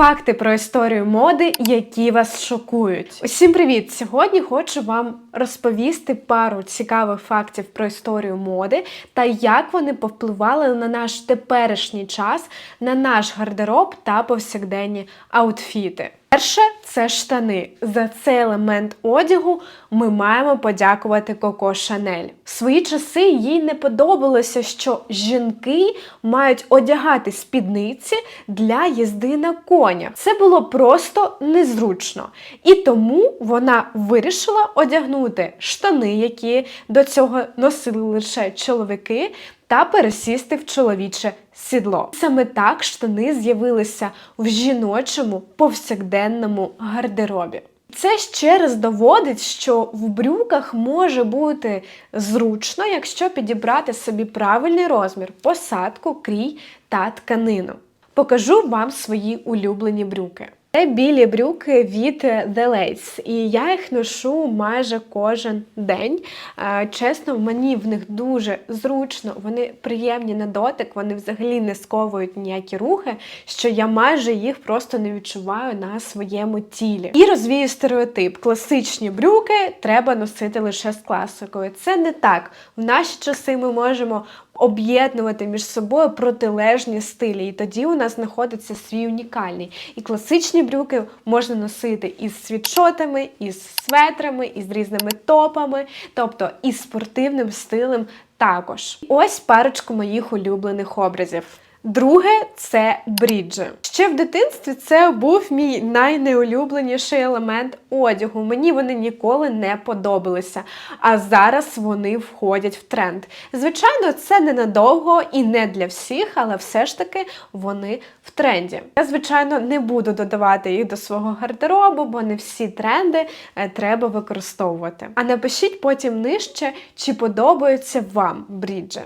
Факти про історію моди, які вас шокують. Усім привіт! Сьогодні хочу вам розповісти пару цікавих фактів про історію моди та як вони повпливали на наш теперішній час, на наш гардероб та повсякденні аутфіти. Перше це штани. За цей елемент одягу ми маємо подякувати Коко Шанель. В свої часи їй не подобалося, що жінки мають одягати спідниці для їзди на коня. Це було просто незручно. І тому вона вирішила одягнути штани, які до цього носили лише чоловіки, та пересісти в чоловіче сідло. Саме так штани з'явилися в жіночому повсякденному гардеробі. Це ще раз доводить, що в брюках може бути зручно, якщо підібрати собі правильний розмір, посадку, крій та тканину. Покажу вам свої улюблені брюки. Це білі брюки від The Lace, і я їх ношу майже кожен день. Е, Чесно, мені в них дуже зручно, вони приємні на дотик, вони взагалі не сковують ніякі рухи, що я майже їх просто не відчуваю на своєму тілі. І розвію стереотип: класичні брюки треба носити лише з класикою. Це не так. В наші часи ми можемо об'єднувати між собою протилежні стилі, і тоді у нас знаходиться свій унікальний. І класичні брюки можна носити із світшотами, із светрами, із різними топами, тобто із спортивним стилем також. Ось парочку моїх улюблених образів. Друге це бріджі. Ще в дитинстві це був мій найнеулюбленіший елемент одягу. Мені вони ніколи не подобалися. А зараз вони входять в тренд. Звичайно, це ненадовго і не для всіх, але все ж таки вони в тренді. Я, звичайно, не буду додавати їх до свого гардеробу, бо не всі тренди е, треба використовувати. А напишіть потім нижче, чи подобаються вам бріджі.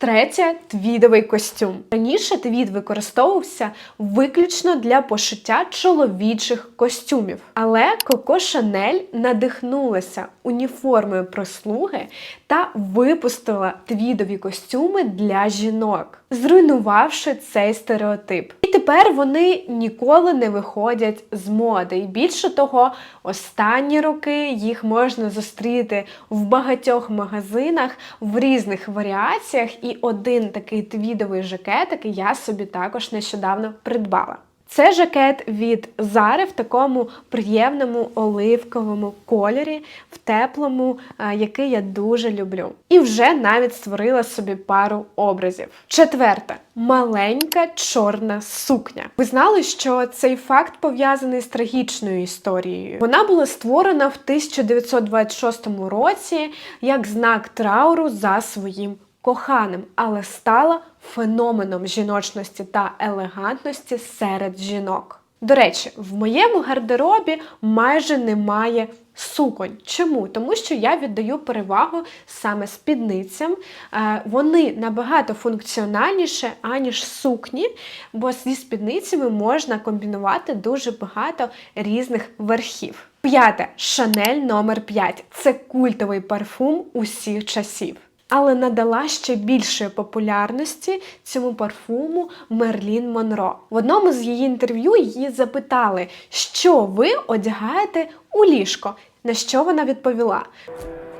Третє твідовий костюм. Раніше твід використовувався виключно для пошиття чоловічих костюмів. Але Коко Шанель надихнулася уніформою прослуги та випустила твідові костюми для жінок, зруйнувавши цей стереотип. Тепер вони ніколи не виходять з моди. І більше того, останні роки їх можна зустріти в багатьох магазинах в різних варіаціях. І один такий твідовий жакетик я собі також нещодавно придбала. Це жакет від Зари в такому приємному оливковому кольорі, в теплому, е, який я дуже люблю. І вже навіть створила собі пару образів. Четверте маленька чорна сукня. Ви знали, що цей факт пов'язаний з трагічною історією. Вона була створена в 1926 році як знак трауру за своїм коханим, але стала феноменом жіночності та елегантності серед жінок. До речі, в моєму гардеробі майже немає суконь. Чому? Тому що я віддаю перевагу саме спідницям. Е, Вони набагато функціональніше, аніж сукні, бо зі спідницями можна комбінувати дуже багато різних верхів. П'яте Шанель номер 5 Це культовий парфум усіх часів але надала ще більшої популярності цьому парфуму Мерлін Монро. В одному з її інтерв'ю її запитали, що ви одягаєте у ліжко. На що вона відповіла?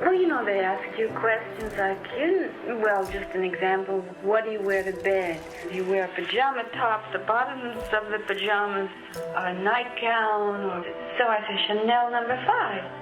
Well, you know, they ask you questions like, you, well, just an example, what do you wear to bed? Do you wear pajama top, the bottoms of the pajamas, a nightgown, or... So I say Chanel number five.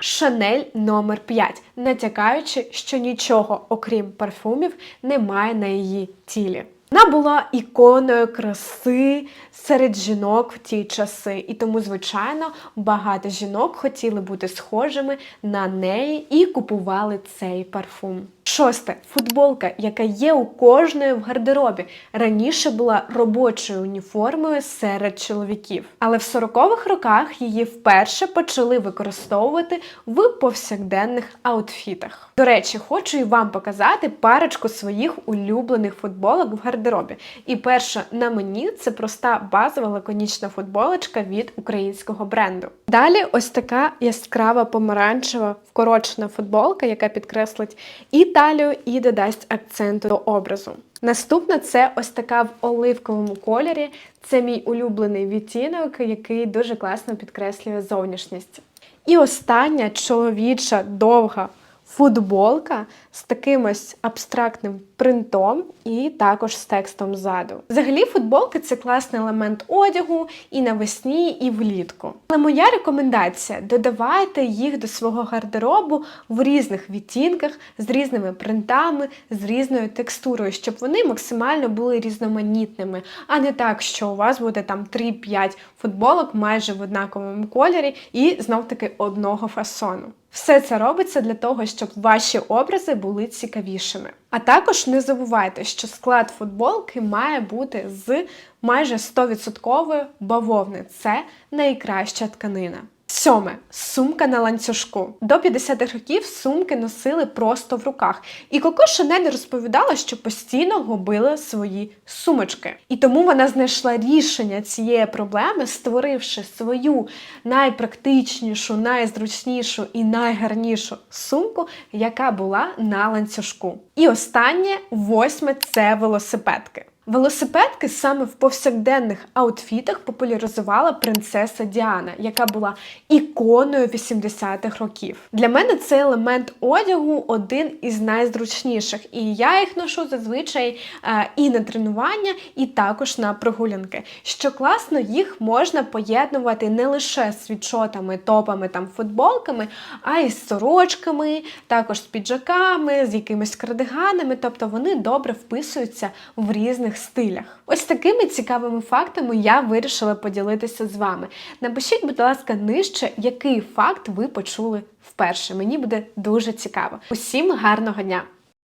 Шанель номер 5, натякаючи, що нічого, окрім парфумів, немає на її тілі. Вона була іконою краси серед жінок в ті часи, і тому, звичайно, багато жінок хотіли бути схожими на неї і купували цей парфум. Шосте футболка, яка є у кожної в гардеробі, раніше була робочою уніформою серед чоловіків. Але в 40-х роках її вперше почали використовувати в повсякденних аутфітах. До речі, хочу і вам показати парочку своїх улюблених футболок в гардеробі. І перша на мені це проста базова лаконічна футболочка від українського бренду. Далі ось така яскрава помаранчева вкорочена футболка, яка підкреслить і талію і додасть акценту до образу. Наступна це ось така в оливковому кольорі. Це мій улюблений відтінок, який дуже класно підкреслює зовнішність. І остання чоловіча довга футболка з таким ось абстрактним принтом і також з текстом ззаду. Взагалі, футболки це класний елемент одягу і навесні, і влітку. Але моя рекомендація додавайте їх до свого гардеробу в різних відтінках, з різними принтами, з різною текстурою, щоб вони максимально були різноманітними, а не так, що у вас буде там 3-5 футболок майже в однаковому кольорі і знов-таки одного фасону. Все це робиться для того, щоб ваші образи були цікавішими. А також не забувайте, що склад футболки має бути з майже 100% бавовни. Це найкраща тканина. Сьоме сумка на ланцюжку. До 50-х років сумки носили просто в руках. І Коко Шанель розповідала, що постійно губила свої сумочки. І тому вона знайшла рішення цієї проблеми, створивши свою найпрактичнішу, найзручнішу і найгарнішу сумку, яка була на ланцюжку. І останнє, восьме це велосипедки. Велосипедки саме в повсякденних аутфітах популяризувала принцеса Діана, яка була іконою 80-х років. Для мене цей елемент одягу один із найзручніших, і я їх ношу зазвичай е, і на тренування, і також на прогулянки. Що класно, їх можна поєднувати не лише з світшотами, топами, там футболками, а й з сорочками, також з піджаками, з якимись кардиганами. Тобто вони добре вписуються в різних стилях. Ось такими цікавими фактами я вирішила поділитися з вами. Напишіть, будь ласка, нижче, який факт ви почули вперше. Мені буде дуже цікаво. Усім гарного дня!